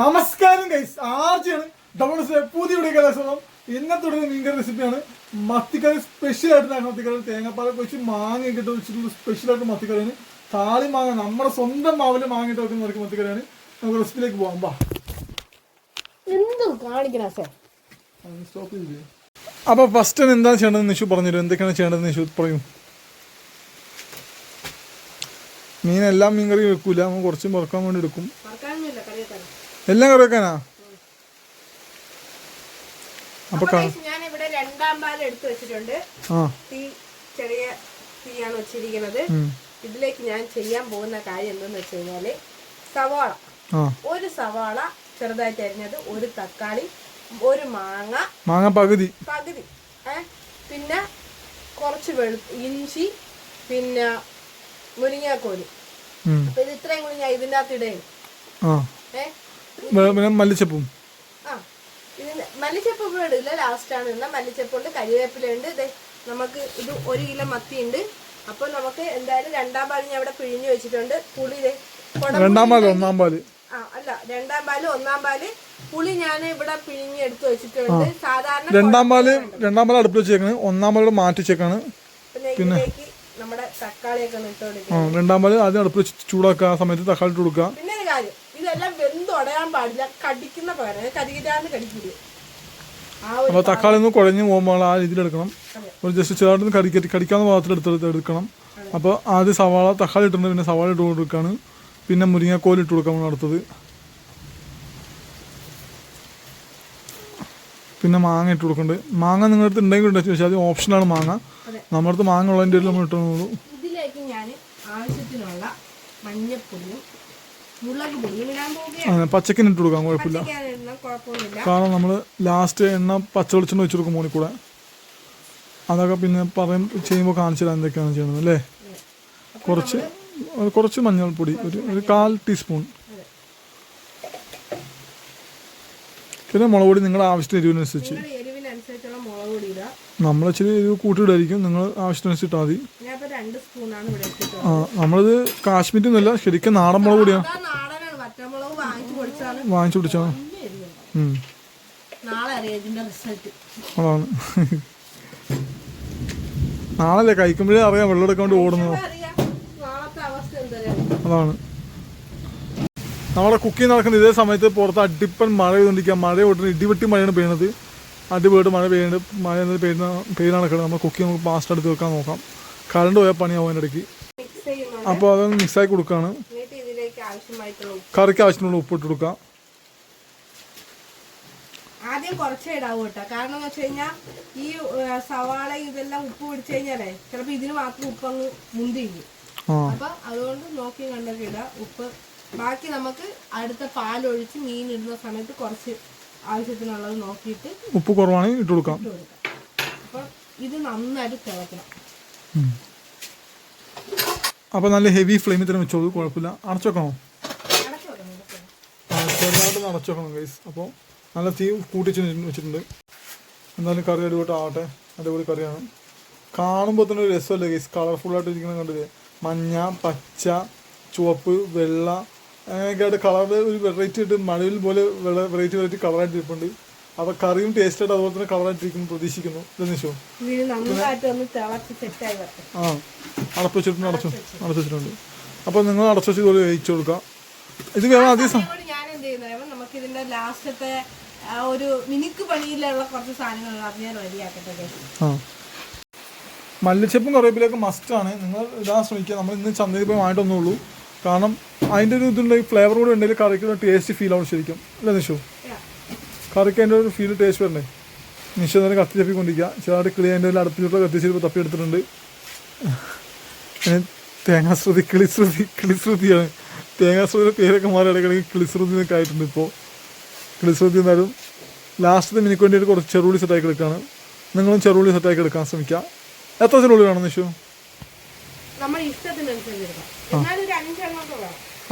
നമസ്കാരം ഗൈസ് ആർജിയാണ്? ഡബിൾ പുതിയ വീഡിയോ കലാശ്രമം ഇന്നത്തെ ഒരു മീൻകറി റെസിപ്പിയാണ് മത്തിക്കറി സ്പെഷ്യൽ ആയിട്ട് മത്തിക്കറി. തേങ്ങാപ്പാലൊക്കെ വെച്ച് മാങ്ങ ഇട്ട് വെച്ചിട്ടുള്ള സ്പെഷ്യൽ ആയിട്ട് മത്തിക്കറിയാണ്. താളി മാങ്ങ നമ്മുടെ സ്വന്തം മാവിൽ മാങ്ങിട്ട് വെക്കുന്ന ഒരു മത്തിക്കറിയാണ്. നമുക്ക് റെസിപ്പിയിലേക്ക് പോകാം ബാ എന്തും കാണിക്കണ സ്റ്റോപ്പ് ചെയ്ത് അപ്പൊ ഫസ്റ്റ് എന്താ ചെയ്യേണ്ടത് നിഷു പറഞ്ഞു എന്തൊക്കെയാണ് ചെയ്യേണ്ടത് നിഷു പറയൂ. മീൻ എല്ലാം മീൻ കറി വെക്കൂല. നമ്മൾ കുറച്ച് വറുക്കാൻ വേണ്ടി എടുക്കും. എല്ലാം കറി വെക്കാനാ അപ്പൊ ഞാൻ ഇവിടെ രണ്ടാം പാൽ എടുത്തു വെച്ചിട്ടുണ്ട്. തീ ചെറിയ തീയാണ് വെച്ചിരിക്കുന്നത്. ഇതിലേക്ക് ഞാൻ ചെയ്യാൻ പോകുന്ന കാര്യം എന്തെന്ന് വെച്ച് കഴിഞ്ഞാൽ സവാള. ഒരു സവാള ചെറുതായിട്ട് അരിഞ്ഞത് ഒരു തക്കാളി ഒരു മാങ്ങ മാങ്ങ പകുതി. പകുതി. പിന്നെ കുറച്ച് വെളു ഇഞ്ചി പിന്നെ മുരിങ്ങാക്കോൽ. അപ്പൊ ഇത് ഇത്രയും കൂടി ഞാൻ ഇതിന്റെ അകത്ത് ഇടയും ഏഹ് മല്ലിച്ചപ്പും. മല്ലിച്ചപ്പ് ഇവിടെ ഇടില്ല ലാസ്റ്റാണ്. ഇടുന്ന മല്ലിച്ചപ്പുണ്ട് കരിവേപ്പിലുണ്ട് ദേ നമുക്ക് ഇത് ഒരു കിലോ മത്തിയുണ്ട്. അപ്പോൾ നമുക്ക് എന്തായാലും രണ്ടാം പാൽ ഞാൻ ഇവിടെ പിഴിഞ്ഞു വെച്ചിട്ടുണ്ട്. പുളി രണ്ടാം പാൽ ഒന്നാം പാൽ. ആ അല്ല രണ്ടാം പാൽ ഒന്നാം പാൽ. പുളി ഞാൻ ഇവിടെ പിഴിഞ്ഞ് എടുത്തു വെച്ചിട്ടുണ്ട്. സാധാരണ രണ്ടാം പാൽ രണ്ടാം പാൽ അടുപ്പിൽ വെച്ചേക്കാണ്. ഒന്നാം പാലോട് മാറ്റിച്ചേക്കാണ് പിന്നെ നമ്മുടെ തക്കാളിയൊക്കെ രണ്ടാം പാൽ ആദ്യം അടുപ്പിൽ ചൂടാക്കുക. ആ സമയത്ത് തക്കാളി ഇട്ട് കൊടുക്കുക. പിന്നെ ഒരു കാര്യം. ഇതെല്ലാം വെന്തുടയാൻ പാടില്ല. കടിക്കുന്ന പകരം കരികിരാന്ന് കടിക്കില്ല അപ്പോൾ തക്കാളി ഒന്ന് കുഴഞ്ഞു പോകുമ്പോൾ ആ രീതിയിലെടുക്കണം ഒരു ജസ്റ്റ് ചെറുതായിട്ടൊന്ന് കടിക്കറ്റ് കടിക്കാവുന്ന പാത്രത്തിൽ എടുത്ത് എടുക്കണം. അപ്പോൾ ആദ്യം സവാള തക്കാളി ഇട്ടുണ്ട് പിന്നെ സവാള ഇട്ട് കൊടുക്കുകയാണ് പിന്നെ മുരിങ്ങക്കോൽ ഇട്ട് കൊടുക്കാൻ അടുത്തത്. പിന്നെ മാങ്ങ ഇട്ട് കൊടുക്കുന്നുണ്ട് മാങ്ങ നിങ്ങളുടെ അടുത്ത് ഉണ്ടെങ്കിൽ ഉണ്ടെന്ന് ചോദിച്ചാൽ അത് ഓപ്ഷനാണ് മാങ്ങ. നമ്മുടെ അടുത്ത് മാങ്ങ ഉള്ളതിന്റെ നമ്മൾ ഇട്ടുള്ളൂ ഇതിലേക്ക് ഞാൻ ആവശ്യത്തിനുള്ള മഞ്ഞപ്പൊടിയും പോവുകയാണ്. പച്ചക്കിന് ഇട്ട് കൊടുക്കാം കുഴപ്പമില്ല. കാരണം നമ്മൾ ലാസ്റ്റ് എണ്ണ പച്ചവെളിച്ചെണ്ണ വെച്ച് കൊടുക്കും കൂടെ അതൊക്കെ പിന്നെ പറയും ചെയ്യുമ്പോൾ കാണിച്ചു തരാം എന്തൊക്കെയാണ് ചെയ്യണത് അല്ലേ? കുറച്ച് കുറച്ച് മഞ്ഞൾപ്പൊടി ഒരു ഒരു കാൽ ടീസ്പൂൺ. പിന്നെ മുളക് പൊടി നിങ്ങളുടെ ആവശ്യത്തിന് എരിവിനനുസരിച്ച്. നമ്മൾ ഇച്ചിരി എരിവ് കൂട്ടിയിടായിരിക്കും നിങ്ങൾ ആവശ്യത്തിനനുസരിച്ച് ഇട്ടാൽ മതി. ആ നമ്മളിത് കാശ്മീരിന്നല്ല ശരിക്കും നാടൻ മുളക് പൊടിയാണ് അതാ നാടനാണ് പച്ചമുളക് വാങ്ങിച്ചു പൊടിച്ചാണ് വാങ്ങിച്ചു പിടിച്ചാണ് നല്ല എരിവുണ്ട് ഉം. നാളെ അറിയാം ഇതിന്റെ പിടിച്ചോ അതാണ്. നാളല്ലേ കഴിക്കുമ്പോഴേ അറിയാം വെള്ളം എടുക്കാണ്ട് ഓടുന്നത്. അതാണ്. നമ്മുടെ കുക്കിംഗ് നടക്കുന്ന ഇതേ സമയത്ത് പുറത്ത് അടിപ്പൻ മഴ പെയ്തുകൊണ്ടിരിക്കുക മഴ ഒട്ടും ഇടിവെട്ടി മഴയാണ് പെയ്യണത് അടിപൊളിയായിട്ട് മഴ പെയ്യുന്നത് മഴ എന്നത് പെയ്യുന്ന പെയ്യുന്ന നടക്കുന്നത് നമ്മൾ കുക്കിംഗ് നമുക്ക് ഫാസ്റ്റ് എടുത്ത് വെക്കാൻ നോക്കാം. കറണ്ട് പോയാൽ പണിയാവും അതിന്റെ ഇടയ്ക്ക്. മിക്സ് അപ്പോൾ അതൊന്ന് മിക്സാക്കി കൊടുക്കുകയാണ്. കറിക്ക് ആവശ്യമുള്ള ഉപ്പിട്ട് കൊടുക്കാം. കൊടുക്കുക ആദ്യം കുറച്ചേ ഇടാവൂ കേട്ടോ. കാരണം എന്ന് വെച്ച് കഴിഞ്ഞാൽ ഈ സവാള ഇതെല്ലാം ഉപ്പ് പിടിച്ചു കഴിഞ്ഞാലേ ചിലപ്പോൾ ഇതിന് മാത്രം ഉപ്പ് അങ്ങ് മുന്തിരിക്കും അപ്പൊ അതുകൊണ്ട് നോക്കി കണ്ടൊക്കെ ഇടുക ഉപ്പ്. ബാക്കി നമുക്ക് അടുത്ത പാലൊഴിച്ച് മീൻ ഇടുന്ന സമയത്ത് കുറച്ച് ആവശ്യത്തിനുള്ളത് നോക്കിയിട്ട് ഉപ്പ് കുറവാണെങ്കിൽ ഇട്ട് കൊടുക്കാം. അപ്പൊ ഇത് നന്നായിട്ട് തിളക്കണം അപ്പോൾ നല്ല ഹെവി ഫ്ലെയിമിൽ തന്നെ വെച്ചോളൂ കുഴപ്പമില്ല. അടച്ചു വെക്കണോ? അടച്ചു വെക്കണം ഇതൊക്കെ. ആ, ചെറുതായിട്ട് അടച്ചു വെക്കണം ഗൈസ് അപ്പോൾ നല്ല തീ കൂട്ടിച്ച് വെച്ചിട്ടുണ്ട്. എന്തായാലും കറി അടിപൊളി ആവട്ടെ. അടിപൊളി കറിയാണ്. കാണുമ്പോൾ തന്നെ ഒരു രസമല്ലേ ഗൈസ് കളർഫുള്ളായിട്ട് ഇരിക്കുന്നത് കണ്ടില്ലേ? മഞ്ഞ പച്ച ചുവപ്പ് വെള്ള അങ്ങനെയൊക്കെ ആയിട്ട് കളർ ഒരു വെറൈറ്റി ആയിട്ട് മഴയിൽ പോലെ വെറൈറ്റി വെറൈറ്റി കളറായിട്ട് ഇരിപ്പുണ്ട്. അപ്പൊ കറിയും ടേസ്റ്റ് ആയിട്ട് അതുപോലെ തന്നെ കളറായിട്ടിരിക്കുന്നു പ്രതീക്ഷിക്കുന്നു. വരട്ടെ. ആ വെച്ചിട്ടുണ്ട് അടച്ചു അടച്ചു വെച്ചിട്ടുണ്ട്. അപ്പോൾ നിങ്ങൾ അടച്ചു വെച്ച് കഴിച്ചു കൊടുക്കാം. ഇത് വേണം അധികം സമയം ഞാൻ എന്ത് ചെയ്യുന്നത് നമുക്ക് ഇതിന്റെ ലാസ്റ്റത്തെ ഒരു മിനുക്ക് പണിയിലുള്ള കുറച്ച് സാധനങ്ങൾ അത് ഞാൻ റെഡിയാക്കട്ടെ മല്ലിച്ചപ്പും കറിവേപ്പിലൊക്കെ മസ്റ്റാണ് നിങ്ങൾ ഇതാ ശ്രമിക്കുക. നമ്മൾ ഇന്ന് ചന്തയിൽ പോയി വാങ്ങിട്ടൊന്നുള്ളൂ കാരണം അതിന്റെ ഒരു ഇതുണ്ടെങ്കിൽ ഫ്ലേവർ കൂടെ ഉണ്ടെങ്കിൽ കറിക്ക് ടേസ്റ്റ് ഫീൽ ആവും ശരിക്കും. അല്ലേ നിഷു. കറിക്ക് അതിന്റെ ഒരു ഫീൽ ടേസ്റ്റ് വരണ്ടേ? നിഷു തന്നെ കത്തി തപ്പിക്കൊണ്ടിരിക്കുക ചെറുതായിട്ട് കിളി അതിന്റെ അടുപ്പിലോട്ട് കത്തിച്ചിട്ട് തപ്പി എടുത്തിട്ടുണ്ട് തേങ്ങ തേങ്ങാശ്രുതി കിളിശ്രുതി കിളിശ്രുതിയാണ്. തേങ്ങാശ്രുതിയുടെ പേരൊക്കെ മാറി ഇടയ്ക്കിടയ്ക്ക് കിളിശ്രുതി എന്നൊക്കെ ആയിട്ടുണ്ട് ഇപ്പോൾ കിളിശ്രുതി എന്നാലും ലാസ്റ്റ് മിനിക്ക് വേണ്ടിയിട്ട് കുറച്ച് ചെറുള്ളി സെറ്റാക്കി എടുക്കുകയാണ് നിങ്ങളും ചെറുള്ളി സെറ്റാക്കി എടുക്കാൻ ശ്രമിക്കുക. എത്ര ചെറുള്ളി വേണം നിഷു ആ.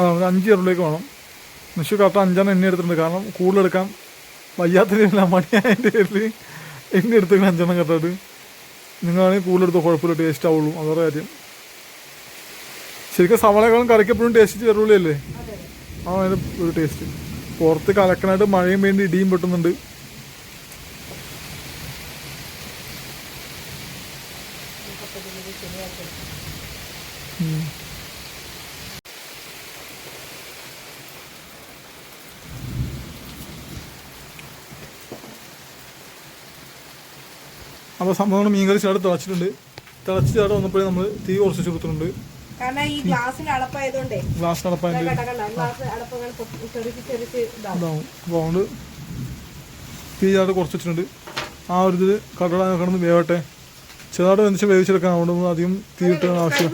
ഒരു അഞ്ച് ചെറുള്ളിലേക്ക് വേണം. നിഷു കറക്റ്റ് അഞ്ചാണ് എണ്ണ എടുത്തിട്ടുണ്ട്. കാരണം കൂടുതലെടുക്കാൻ വയ്യാത്തതില്ല മണിയായതിന്റെ പേരിൽ എണ്ണ എടുത്തേക്കണം അഞ്ചെണ്ണം കറക്റ്റായിട്ട്. നിങ്ങളാണെങ്കിൽ കൂടുതലെടുത്തോ കുഴപ്പമില്ല ടേസ്റ്റ് ആവുള്ളൂ. അതോടെ കാര്യം. ശരിക്കും സവാളകളും കറിക്കപ്പോഴും ടേസ്റ്റ് ചെറുള്ളിയല്ലേ? ആ അതിന്റെ ഒരു ടേസ്റ്റ് പുറത്ത് കലക്കനായിട്ട് മഴയും വേണ്ടി ഇടിയും പൊട്ടുന്നുണ്ട്. അപ്പോൾ സംഭവം മീൻ കറി ചാട് തിളച്ചിട്ടുണ്ട്. തിളച്ച് ചാട് വന്നപ്പോഴേ നമ്മൾ തീ കുറച്ച് കൊടുത്തിട്ടുണ്ട് കാരണം ഈ ഗ്ലാസ് ഗ്ലാസ് ഇതാവും. അതുകൊണ്ട് തീ ചാട് കുറച്ച് വെച്ചിട്ടുണ്ട്. ആ ഒരു ഇതിൽ കടല കിടന്ന് വേവട്ടെ. ചെറുതായിട്ട് വെന്തിച്ച് വേവിച്ചെടുക്കാൻ അതുകൊണ്ട് അധികം തീ ഇട്ടാൻ ആവശ്യം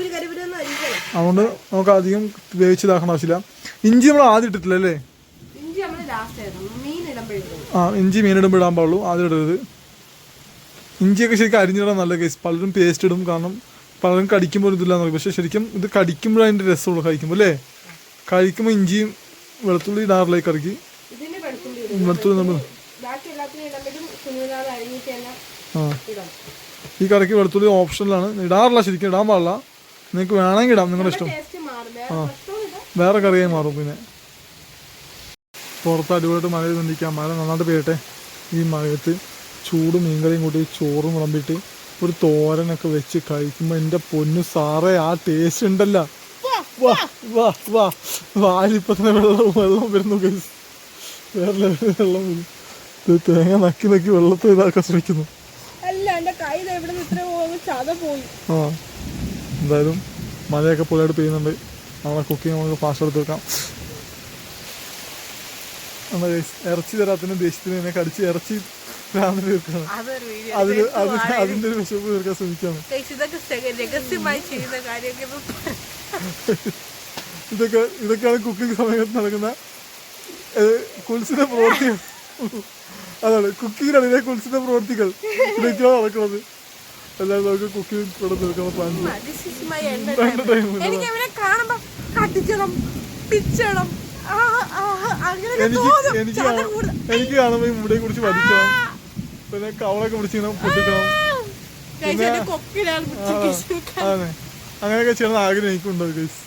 അതുകൊണ്ട് നമുക്ക് അധികം വേവിച്ചിതാക്കേണ്ട ആവശ്യമില്ല. ഇഞ്ചി നമ്മൾ ആദ്യം ഇട്ടിട്ടില്ല അല്ലേ? ഇഞ്ചി മീൻ ആ ഇഞ്ചി മീനിടുമ്പോൾ ഇടാൻ പാടുള്ളൂ. ആദ്യം ഇടരുത്. ഇഞ്ചിയൊക്കെ ശരിക്കും അരിഞ്ഞിടാൻ നല്ല കേസ് പലരും പേസ്റ്റ് ഇടും. കാരണം പലരും കടിക്കുമ്പോൾ ഒരു ഇതില്ല പക്ഷെ ശരിക്കും ഇത് കടിക്കുമ്പോൾ അതിന്റെ രസമുള്ളൂ കഴിക്കുമ്പോൾ അല്ലേ? കഴിക്കുമ്പോൾ ഇഞ്ചിയും വെളുത്തുള്ളി ഇടാറിലേക്ക് ഇറക്കി കറിക്ക്? വെളുത്തുള്ളി നമ്മൾ ആ. ഈ കറിക്ക് വെളുത്തുള്ളി ഓപ്ഷനിലാണ്. ഇടാറില്ല ശരിക്കും ഇടാൻ പാടില്ല. നിങ്ങൾക്ക് വേണമെങ്കിൽ ഇടാം നിങ്ങളുടെ ഇഷ്ടം. ആ. വേറെ കറിയായി മാറും പിന്നെ. പുറത്ത് അടിപൊളിയായിട്ട് മഴ നിന്നിരിക്കാം മഴ നന്നായിട്ട് പെയ്യട്ടെ. ഈ മഴയത്ത് ചൂട് മീൻകറിയും കൂട്ടി ചോറും വിളമ്പിയിട്ട് ഒരു തോരനൊക്കെ വെച്ച് കഴിക്കുമ്പോൾ എന്റെ പൊന്നു സാറേ ആ ടേസ്റ്റ് ഉണ്ടല്ല. വാ വാ വാ. വാലിപ്പോ തന്നെ വെള്ളം വെള്ളം വരുന്നു. വേറെ വെള്ളം തേങ്ങ നക്കി നക്കി വെള്ളത്തെ ഇതാക്കാൻ ശ്രമിക്കുന്നു. എന്റെ ആ എന്തായാലും മഴയൊക്കെ പുള്ളിയോട് പെയ്യുന്നുണ്ട്. നമ്മളെ കുക്കിംഗ് നമുക്ക് ഫാസ്റ്റ് എടുത്ത് വെക്കാം. എന്താ ഇറച്ചി തരാത്തിന് ദേശത്തിന് എന്നെ കടിച്ച് ഇറച്ചി ഭ്രാന്ത് തീർക്കണം. അതിന് അതിന് അതിന്റെ ഒരു വിശപ്പ് തീർക്കാൻ ശ്രമിക്കാണ്. ഇതൊക്കെ ഇതൊക്കെയാണ് കുക്കിംഗ് സമയത്ത് നടക്കുന്ന കുൽസിന്റെ പ്രവൃത്തികൾ. അതാണ് കുക്കിങ്ങിനാണ് ഇതേ കുൽസിന്റെ പ്രവൃത്തികൾ. ഇതൊക്കെയാണ് നടക്കുന്നത്. എല്ലാവരും നമുക്ക് കുക്കിംഗ് കൂടെ തീർക്കാൻ പ്ലാൻ എനിക്ക് എനിക്ക്. എനിക്ക് കാണുമ്പോൾ മുടിയെ കുറിച്ച് വലിക്കണം പിന്നെ കവളൊക്കെ പിടിച്ചിങ്ങനെ പൊട്ടിക്കണം. അതെ. അങ്ങനെയൊക്കെ ചെയ്യണം ആഗ്രഹം എനിക്കുണ്ടോ ഗൈസ്.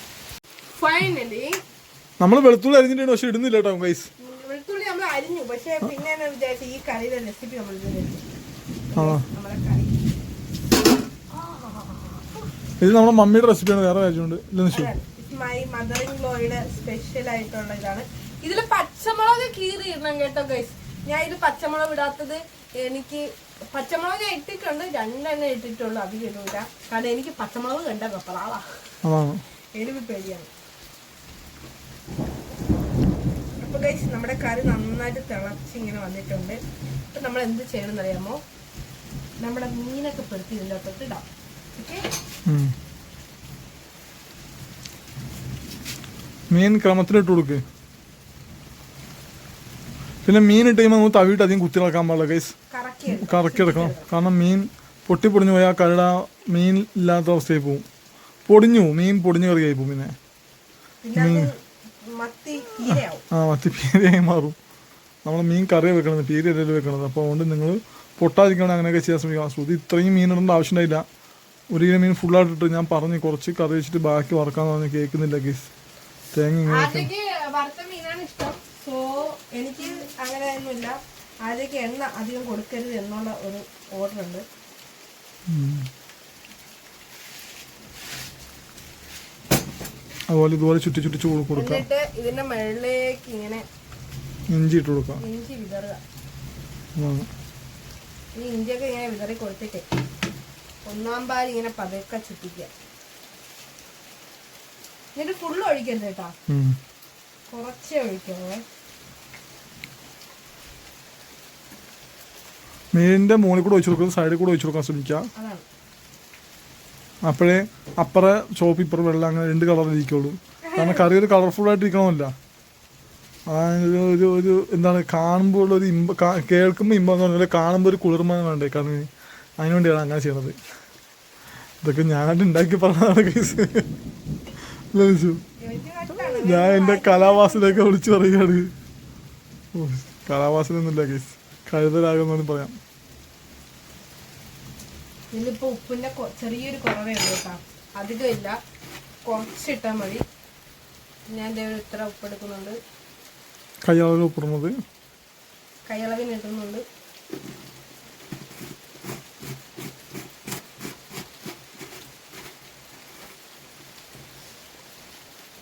നമ്മൾ വെളുത്തുള്ളി അരിഞ്ഞിട്ടുണ്ട് പക്ഷെ ഇടുന്നില്ല കേട്ടോ ഗൈസ്. വെളുത്തുള്ളി നമ്മൾ അരിഞ്ഞു പക്ഷേ പിന്നെ വിചാരിച്ചു ഈ കറിയുടെ റെസിപ്പി നമ്മൾ ഇത് നമ്മുടെ മമ്മിയുടെ റെസിപ്പിയാണ് വേറെ കാര്യമുണ്ട് മൈ മദർ ഇൻ ലോയുടെ സ്പെഷ്യൽ ആയിട്ടുള്ള ഇതാണ്. ഇതിൽ പച്ചമുളക് കീറി ഇടണം കേട്ടോ ഗൈസ്. ഞാൻ ഇത് പച്ചമുളക് ഇടാത്തത് എനിക്ക് പച്ചമുളക് ഞാൻ ഇട്ടിട്ടുണ്ട്. രണ്ടെണ്ണം ഇട്ടിട്ടുള്ളൂ അധികം ഇടൂല. കാരണം എനിക്ക് പച്ചമുളക് കണ്ട കപ്പളാളാ എരിവ് പേടിയാണ്. അപ്പൊ കഴിച്ച് നമ്മുടെ കറി നന്നായിട്ട് തിളച്ച് ഇങ്ങനെ വന്നിട്ടുണ്ട്. അപ്പൊ നമ്മൾ എന്ത് ചെയ്യണമെന്ന് അറിയാമോ? നമ്മുടെ മീനൊക്കെ പെടുത്തി ഇതിന്റെ അകത്തോട്ട് ഇടാം. ഓക്കെ. മീൻ ക്രമത്തിലിട്ട് കൊടുക്ക്. പിന്നെ മീൻ ഇട്ട് കഴിയുമ്പോൾ നമുക്ക് തവിട്ട് അധികം കുത്തി ഇളക്കാൻ പാടില്ല ഗൈസ് കറക്കി എടുക്കണം. കാരണം മീൻ പൊട്ടി പൊടിഞ്ഞു പോയാൽ കരട മീൻ ഇല്ലാത്ത അവസ്ഥയിൽ പോവും പൊടിഞ്ഞു മീൻ പൊടിഞ്ഞു കറിയായി പോവും പിന്നെ. തീരയാവും ആ മത്തി പീരയായി മാറും. നമ്മൾ മീൻ കറി വെക്കണത് പീര അല്ലല്ലോ വെക്കണത്. അപ്പോൾ അതുകൊണ്ട് നിങ്ങൾ പൊട്ടാതിരിക്കണം അങ്ങനെയൊക്കെ ചെയ്യാൻ ശ്രമിക്കാം ശ്രുതി ഇത്രയും മീൻ ഇടേണ്ട ആവശ്യമുണ്ടായില്ല. ഒരു കിലോ മീൻ ഫുള്ളായിട്ട് ഇട്ട് ഞാൻ പറഞ്ഞു കുറച്ച് കറി വെച്ചിട്ട് ബാക്കി വറക്കാന്ന് പറഞ്ഞ് കേൾക്കുന്നില്ല ഗീസ് തേങ്ങ ഇങ്ങനെ സോ എനിക്ക് അങ്ങനെ ഒന്നുമില്ല ആദ്യക്ക് എണ്ണ അധികം കൊടുക്കരുത് എന്നുള്ള ഒരു ഓർഡർ ഉണ്ട്. അതുപോലെ ഇതുപോലെ ചുറ്റി ചുറ്റി ചൂട് കൊടുക്കുക എന്നിട്ട് ഇതിന്റെ മുകളിലേക്ക് ഇങ്ങനെ ഇഞ്ചി ഇട്ട് കൊടുക്കുക ഇഞ്ചി വിതറുക. ഇനി ഈ ഇഞ്ചിയൊക്കെ ഇങ്ങനെ വിതറി കൊടുത്തിട്ട് ഒന്നാം പാൽ ഇങ്ങനെ പതുക്കെ ചുറ്റിക്കുക. എന്നിട്ട് ഫുള്ള് ഒഴിക്കരുത് കേട്ടോ. കുറച്ചേ ഒഴിക്കാവേ. മീനിന്റെ മുകളിൽ കൂടെ ഒഴിച്ചു കൊടുക്കുന്നത് സൈഡിൽ കൂടെ ഒഴിച്ചു കൊടുക്കാൻ ശ്രമിക്കുക. അപ്പോഴേ അപ്പറ ചോപ്പ് ഇപ്പുറം വെള്ളം അങ്ങനെ രണ്ട് കളറിൽ ഇരിക്കുള്ളൂ. കാരണം കറി ഒരു കളർഫുൾ ആയിട്ട് ഇരിക്കണമല്ല ഒരു ഒരു എന്താണ് കാണുമ്പോൾ ഉള്ള ഒരു ഇമ്പ കേൾക്കുമ്പോൾ ഇമ്പം എന്ന് പറഞ്ഞാൽ കാണുമ്പോൾ ഒരു കുളിർമ വേണ്ടേ കാരണം അതിനുവേണ്ടിയാണ് അങ്ങനെ ചെയ്യണത്. ഇതൊക്കെ ഞാൻ ഉണ്ടാക്കി പറഞ്ഞതാണ് കേസ് ലഭിച്ചു ഞാൻ എന്റെ കലാവാസിലേക്ക് വിളിച്ചു പറയുകയാണ്. കലാവാസിലൊന്നുമില്ല കേസ് കഴുതലാകുന്നു പറയാം. ഇതിലിപ്പോ ഉപ്പിന്റെ ചെറിയൊരു കുറവേ ഉള്ളൂ കേട്ടോ. അധികമില്ല കുറച്ചിട്ടാൽ മതി. ഞാൻ ഇത്ര ഉപ്പ് എടുക്കുന്നുണ്ട്. കയ്യളവിൽ ഉപ്പിടുന്നത്. കൈയളവിന് ഇടുന്നുണ്ട്.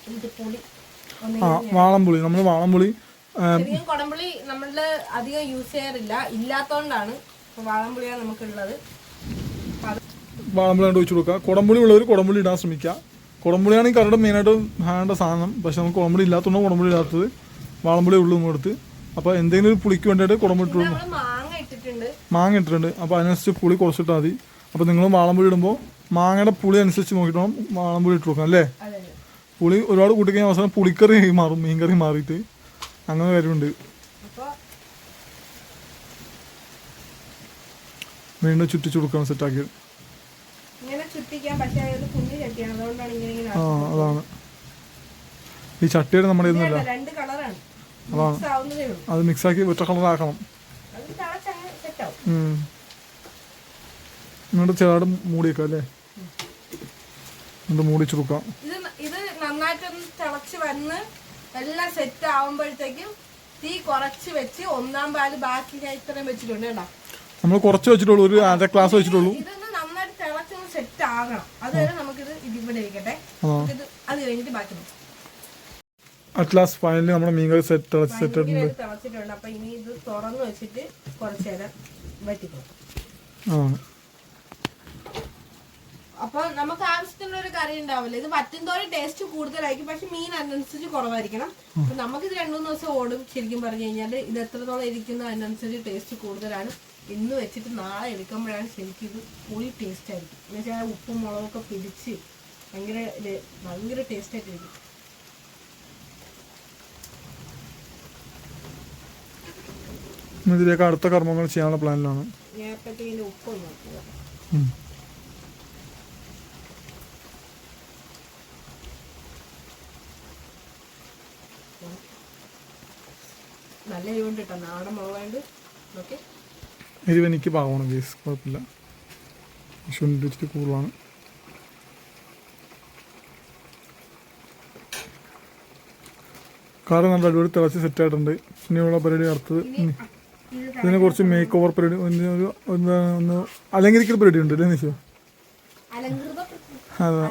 ഇത് പുളി ആ വാളംപുളി. നമ്മൾ വാളംപുളി ശരിക്കും കുടംപുളി അധികം യൂസ് ചെയ്യാറില്ല. ഇല്ലാത്തോണ്ടാണ് വാളംപുളിയാണ് നമുക്കുള്ളത്. വാളംപുളി കൊണ്ട് ഒഴിച്ചു കൊടുക്കുക. കുടംപുളി ഉള്ളവർ കുടംപുളി ഇടാൻ ശ്രമിക്കുക. കുടംപുളിയാണ് ഈ മെയിൻ മെയിനായിട്ട് വേണ്ട സാധനം. പക്ഷെ നമുക്ക് കുടംപുളി ഇല്ലാത്തതുകൊണ്ട് കുടംപുളി ഇല്ലാത്തത് വാളംപുളി ഉള്ളു എടുത്ത് അപ്പോൾ എന്തെങ്കിലും ഒരു പുളിക്ക് വേണ്ടിയിട്ട് കുടംപുളി ഇട്ടു മാങ്ങ ഇട്ടിട്ടുണ്ട്. അപ്പോൾ അതിനനുസരിച്ച് പുളി കുറച്ചിട്ടാൽ മതി. അപ്പോൾ നിങ്ങൾ വാളംപുളി ഇടുമ്പോൾ മാങ്ങയുടെ പുളി അനുസരിച്ച് നോക്കിയിട്ട് വേണം വാളംപുളി ഇട്ട് കൊടുക്കാം അല്ലേ? പുളി ഒരുപാട് കൂട്ടിക്കഴിഞ്ഞാൽ അവസാനം പുളിക്കറി മാറും മീൻകറി മാറിയിട്ട്. അങ്ങനെ കാര്യമുണ്ട് അപ്പൊ വീണ്ടും ചുറ്റിച്ചു കൊടുക്കണം സെറ്റാക്കി ആ അതാണ്. ഈ ചട്ടിയുടെ നമ്മുടെ ഇന്നല്ല അതാണ്. അത് മിക്സാക്കി ഒറ്റ കളറാക്കണം അത് തിളച്ചങ്ങ് സെറ്റ് ആവും. ഉം. എന്നിട്ട് ചെറുതായിട്ട് മൂടി വെക്കാം അല്ലേ എന്നിട്ട് മൂടിച്ചു കൊടുക്കാം. ഇത് നന്നായിട്ടൊന്ന് തിളച്ച് വന്ന് എല്ലാം സെറ്റ് ആവുമ്പോഴത്തേക്കും തീ കുറച്ച് വെച്ച് ഒന്നാം പാൽ ബാക്കി ഞാൻ ഇത്രയും വെച്ചിട്ടുണ്ട് കേട്ടോ. നമ്മൾ കുറച്ച് വെച്ചിട്ടുള്ളൂ ഒരു അര ഗ്ലാസ് വെച്ചിട്ടുള്ളൂ. ഇതൊന്ന് നന്നായിട്ട് തിളച്ചൊന്ന് സെറ്റ് ആകണം. അതുവരെ നമുക്കിത് ഇതിവിടെ ഇരിക്കട്ടെ. ഇത് അത് കഴിഞ്ഞിട്ട് ബാക്കി നോക്കാം. അറ്റ് ലാസ്റ്റ് ഫൈനലി നമ്മുടെ മീൻകറി സെറ്റ് തിളച്ച് സെറ്റ് തിളച്ചിട്ടുണ്ട്. അപ്പൊ ഇനി ഇത് തുറന്ന് വെച്ചിട്ട് കുറച്ചേരം നേരം ആ. അപ്പൊ നമുക്ക് ആവശ്യത്തിനുള്ള ഒരു കറി ഉണ്ടാവില്ല. ഇത് വറ്റുന്തോറും ടേസ്റ്റ് കൂടുതലായിരിക്കും. പക്ഷെ മീൻ അതിനനുസരിച്ച് കുറവായിരിക്കണം. അപ്പൊ നമുക്ക് രണ്ടു മൂന്ന് ദിവസം ഓടും. ശരിക്കും പറഞ്ഞു കഴിഞ്ഞാൽ ഇത് എത്രത്തോളം ഇരിക്കുന്ന അതിനനുസരിച്ച് ടേസ്റ്റ് കൂടുതലാണ്. ഇന്ന് വെച്ചിട്ട് നാളെ എടുക്കുമ്പോഴാണ് ശരിക്കും ഇത് ഫുൾ ടേസ്റ്റ് ആയിരിക്കും. എന്ന് വെച്ചാൽ ഉപ്പും മുളകൊക്കെ പിടിച്ച് ഭയങ്കര ഇത് ഭയങ്കര ടേസ്റ്റ് ആയിട്ടിരിക്കും ഇതിലേക്ക് അടുത്ത കർമ്മങ്ങൾ ചെയ്യാനുള്ള പ്ലാനിലാണ് ഉപ്പ് നോക്കുക നല്ല നാടൻ ഓക്കെ. എരിവ് എനിക്ക് പാകമാണ് ഗേസ് കുഴപ്പമില്ല. ശുണ്ടി ഇച്ചിരി കൂടുതലാണ്. കാറ് നല്ല അടിപൊളി തിളച്ച് സെറ്റ് ആയിട്ടുണ്ട്. ഇനിയുള്ള പരിപാടി അടുത്തത് ഇതിനെ കുറച്ച് മേക്ക് ഓവർ പരിപാടി ഒരു ഒന്ന് ഒന്ന് അലങ്കരിക്കൽ പരിപാടി ഉണ്ട് അല്ലേ നിശോ അതെ.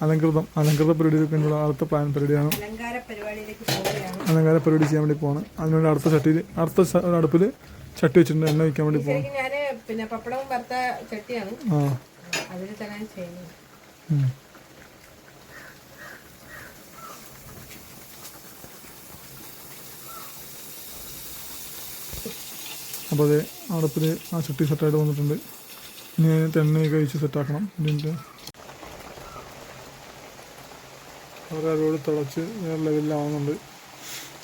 അലങ്കൃത അലങ്കൃതം പരിപാടിയൊക്കെ ഉള്ള അടുത്ത പ്ലാൻ പരിപാടിയാണ്. അലങ്കാര പരിപാടി ചെയ്യാൻ വേണ്ടി പോകണം അതിനുവേണ്ടി അടുത്ത ചട്ടിയിൽ അടുത്ത അടുപ്പിൽ ചട്ടി വെച്ചിട്ടുണ്ട് എണ്ണ വയ്ക്കാൻ വേണ്ടി പോകണം പിന്നെ പപ്പടവും വറുത്ത ചട്ടിയാണ്. ആ. അതിൽ തന്നെ ചെയ്യുന്നത്. അപ്പോൾ അതെ അടുപ്പിൽ ആ ചട്ടി സെറ്റായിട്ട് വന്നിട്ടുണ്ട്. ഇനി അതിനകത്ത് എണ്ണയൊക്കെ ഒഴിച്ച് സെറ്റാക്കണം ഇതിന്റെ വേറെ അരോട് തിളച്ച് വേറെ ലെവലിലാവുന്നുണ്ട്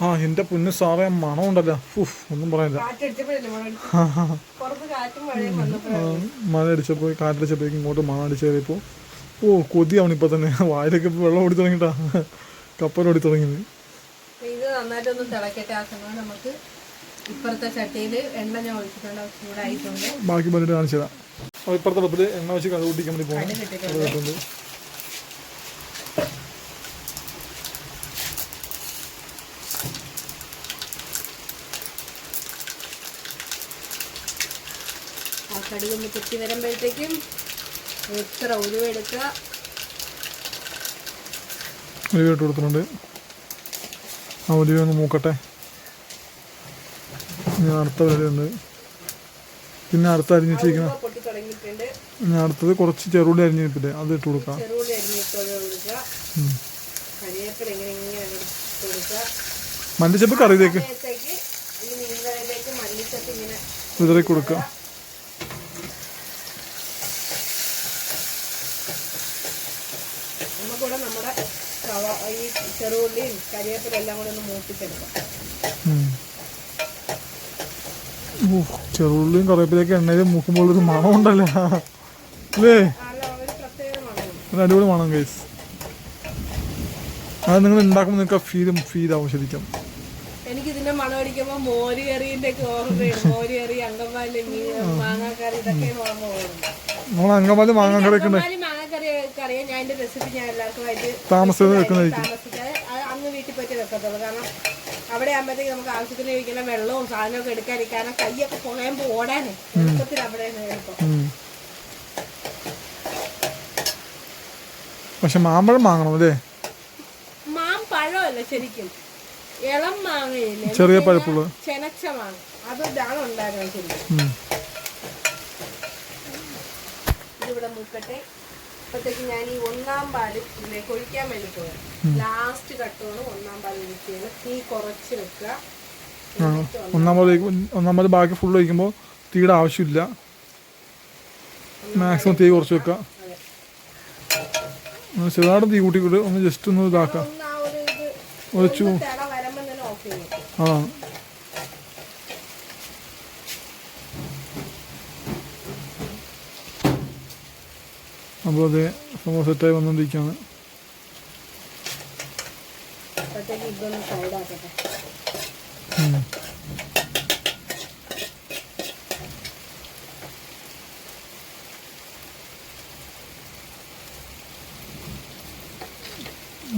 ആ എന്റെ പൊന്ന് സാറേ മണം ഉണ്ടല്ലോ. ഉഫ് ഒന്നും കാറ്റടിച്ചപ്പോഴല്ലേ മഴ അടിച്ചപ്പോൾ കാറ്റടിച്ചപ്പോഴേക്കും ഇങ്ങോട്ട് മണം അടിച്ചു കയറിയപ്പോൾ ഓ കൊതിയാവണം ഇപ്പം തന്നെ. വായിലൊക്കെ ഇപ്പൊ വെള്ളം ഓടി തുടങ്ങിട്ടാ. കപ്പൽ ഓടി തുടങ്ങിയത്. അപ്പൊ ഇത് നന്നായിട്ടൊന്ന് തിളക്കട്ടെ. ആ സമയം നമുക്ക് ഇപ്പുറത്തെ ചട്ടിയിൽ എണ്ണ ഞാൻ ഒഴിച്ചിട്ടുണ്ട്. അത് ചൂടായിട്ടുണ്ട്. ബാക്കി പറഞ്ഞിട്ട് കാണിച്ചതാ അപ്പോൾ ഇപ്പുറത്തെ അടുപ്പിൽ എണ്ണ വെച്ച് കട കൂട്ടിക്കാൻ വേണ്ടി പോകണം കടുക് പൊട്ടി വരുമ്പോഴത്തേക്കും എത്ര ഇട്ട് കൊടുത്തിട്ടുണ്ട്. ആ ഉലുവ ഒന്ന് മൂക്കട്ടെ. ഇനി അടുത്ത ഉണ്ട് പിന്നെ അടുത്ത അരിഞ്ഞിട്ടിരിക്കുന്ന ഇനി അടുത്തത് കുറച്ച് ചെറുപുളി അരിഞ്ഞിട്ടില്ലേ അത് ഇട്ട് കൊടുക്കാം. മല്ലിച്ചപ്പ് കറിയിലേക്ക് വിതറി കൊടുക്കുക നമുക്കിവിടെ നമ്മുടെ സവ- ഈ ചെറുള്ളിയും കരിയേപ്പിലും എല്ലാം കൂടെ ഒന്ന് മൂപ്പിച്ചെടുക്കാം. ചെറുള്ളിയും കറിവേപ്പിലേക്ക് എണ്ണയിൽ മൂക്കുമ്പോൾ ഒരു മണം ഉണ്ടല്ലോ അല്ലേ അടിപൊളി മണം കേസ് അത് നിങ്ങൾ ഉണ്ടാക്കുമ്പോൾ നിങ്ങൾക്ക് ഫീലും ഫീൽ ആവും ശരിക്കും. എനിക്ക് ഇതിന്റെ മണം അടിക്കുമ്പോ മോര് കറിന്റെ ഒക്കെ ഓർമ്മ വരും. മോര് കറി അങ്കമാലി മാങ്ങാക്കറി ഇതൊക്കെ ഓർമ്മ നമ്മൾ അങ്കമാലി മാങ്ങാക്കറി ഒക്കെ അറിയാം ഞാൻ എന്റെ റെസിപ്പി ഞാൻ എല്ലാവർക്കും വെക്കുന്നതായിരിക്കും താമസിക്കാതെ അത് അന്ന് വീട്ടിൽ പോയിട്ട് വെക്കത്തുള്ളൂ. കാരണം അവിടെ ആകുമ്പോഴത്തേക്ക് നമുക്ക് ആവശ്യത്തിന് കഴിക്കുന്ന വെള്ളവും സാധനമൊക്കെ എടുക്കാതിരിക്കാനും കൈയൊക്കെ പുകയുമ്പോൾ ഓടാനേ. എളുപ്പത്തിൽ അവിടെ എളുപ്പം. പക്ഷെ മാമ്പഴം വാങ്ങണം അല്ലേ? മാം പഴമല്ല ശരിക്കും? ഇളം മാങ്ങയില്ലേ? ചെറിയ പഴുപ്പുള്ള. ചെനച്ച മാങ്ങ. അത് ഇതാണ് ഉണ്ടായിരുന്നത് ശരിക്കും. ഇതിവിടെ മുക്കട്ടെ. അപ്പോഴത്തേക്ക് ഞാൻ ഈ ഒന്നാം പാൽ ഇതിലേക്ക് ഒഴിക്കാൻ വേണ്ടി പോയത് ലാസ്റ്റ് കട്ടോണ് ഒന്നാം പാൽ ഒഴിക്കുകയാണ് തീ കുറച്ച് വെക്കുക. ഒന്നാം പാൽ ബാക്കി ഫുൾ ഒഴിക്കുമ്പോൾ തീയുടെ ആവശ്യമില്ല. മാക്സിമം തീ കുറച്ച് വെക്കുക. ചെറുതായിട്ട് തീ കൂട്ടിക്കൂട്ട് ഒന്ന് ജസ്റ്റ് ഒന്ന് ഇതാക്കാം. ആ ഒരു ചൂ ഒന്ന് അപ്പോൾ അത് സംഭവം സെറ്റായി വന്നുകൊണ്ടിരിക്കുകയാണ്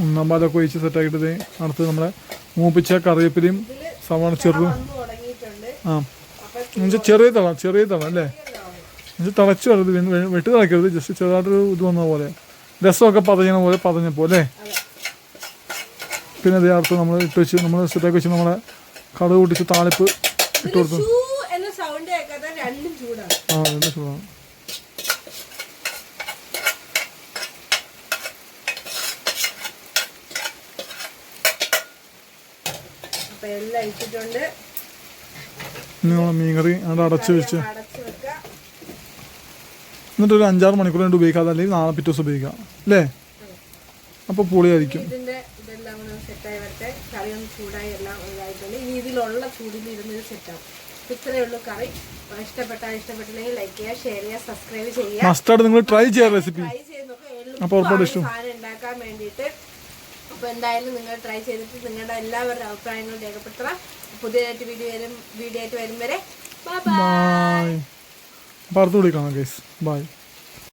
ഒന്നാമത് പാലൊക്കെ ഒഴിച്ച് സെറ്റാക്കിയിട്ട് അടുത്ത് നമ്മളെ മൂപ്പിച്ച കറിവേപ്പിലയും സവാള ചെറുതും ആ. ചെറിയ തള ചെറിയ തള അല്ലേ? എന്നുവെച്ചാൽ തിളച്ച് വരരുത് വെട്ടി തിളക്കരുത് ജസ്റ്റ് ചെറുതായിട്ടൊരു ഇത് വന്ന പോലെ. രസമൊക്കെ പതഞ്ഞ പോലെ പതഞ്ഞപ്പോൾ അല്ലേ? പിന്നെ അതേ അടുത്ത് നമ്മൾ ഇട്ട് വെച്ച് നമ്മൾ സെറ്റാക്കി വെച്ച് നമ്മളെ കടുക് പൊട്ടിച്ച് താളിപ്പ് ഇട്ട് കൊടുത്തു. ആ നല്ല ചൂടാണ്. ഇനി നമ്മൾ മീൻകറി അവിടെ അടച്ചു വെച്ച്. എന്നിട്ട് ഒരു അഞ്ചാറ് മണിക്കൂർ കൊണ്ട് ഉപയോഗിക്കാതെ അല്ലെങ്കിൽ നാളെ പിറ്റേ ദിവസം ഉപയോഗിക്കാം. അല്ലേ? അപ്പോൾ പൊളിയായിരിക്കും. ഇതിന്റെ ഇതെല്ലാം സെറ്റായി വരട്ടെ. ചൂടായി എല്ലാം ഇതായിട്ടുണ്ട് ഇനി ഇതിലുള്ള ചൂടിൽ ഇരുന്ന് ഇത് സെറ്റാവും ഇത്രയേ ഉള്ളൂ കറി. ഇഷ്ടപ്പെട്ടാൽ ഇഷ്ടപ്പെട്ടില്ലെങ്കിൽ ലൈക്ക് ചെയ്യുക ഷെയർ ചെയ്യുക സബ്സ്ക്രൈബ് ചെയ്യുക. മസ്റ്റാർഡ് നിങ്ങൾ ട്രൈ ചെയ്യാം റെസിപ്പി അപ്പോൾ എളുപ്പമാണ് ഉണ്ടാക്കാൻ വേണ്ടിയിട്ട്. അപ്പോൾ എന്തായാലും നിങ്ങൾ ട്രൈ ചെയ്തിട്ട് നിങ്ങളുടെ എല്ലാവരുടെ അഭിപ്രായങ്ങളും രേഖപ്പെടുത്തണം. പുതിയതായിട്ട് വീഡിയോ വരും വീഡിയോ ആയിട്ട് വരും വരെ. ബൈ അപ്പോൾ അടുത്ത് വിളിക്കണം ഗൈസ് ബായ്